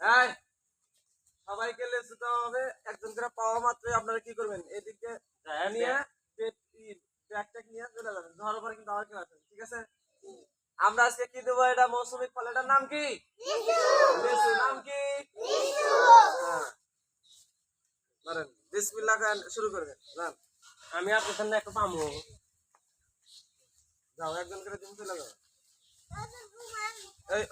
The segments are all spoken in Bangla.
এই, সবাইকে লেসু দেওয়া হবে একজন করে পাওয়া মাত্রই আপনারা কি করবেন এদিকে নিয়ে ব্যাগ ট্যাগ নিয়ে চলে যাবেন ধরার পরে কিন্তু আবার কেউ আসবেন ঠিক আছে আমরা আজকে কি দেবো এটা মৌসুমিক ফল এটার নাম কি লেসু নাম কি হ্যাঁ ধরেন বিসমিল্লাহ খান শুরু করবেন যান আমি আপনার সামনে একটা পামো যাও একজন করে দিন চলে যাও। এই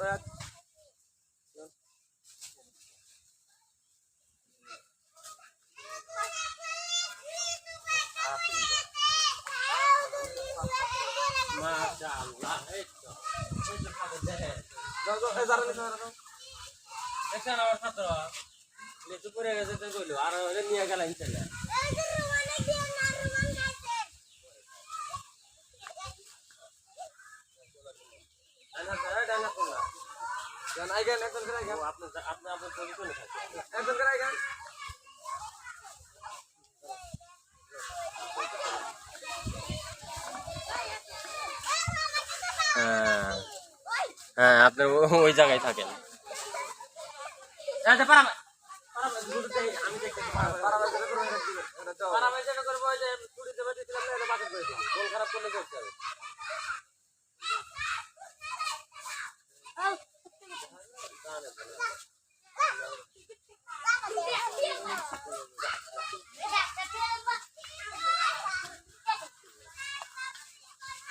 মাশাআল্লাহ এই তো এই তো। খাবে দেখেন যাও যাও এই যারা নিতে যাও দেখছেন আমার ছাত্র লিচু পড়ে গেছে তো কইলো আর নিয়ে গেলাম ছেলে। হ্যাঁ আপনি ওই জায়গায় থাকেন। আচ্ছা আমি দেখতে পারাবার করে করে এটা দিবেন এটা দাও পারা ভাই যেটা করব ওই যে কুড়ি দেবে দিয়েছিলাম না এটা বাতিল করে গোল খারাপ করলে করতে হবে।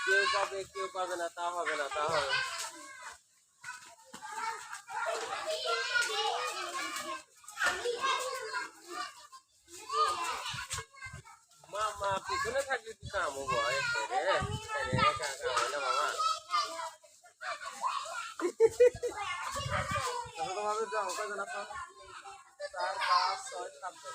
কেউ পাবে কেউ পাবে না তা হবে না তা হবে মামা পিছনে থাকলে কি কাম হবো তোমাদের যাও কয়জন আছো চার পাঁচ ছয় কাম কাম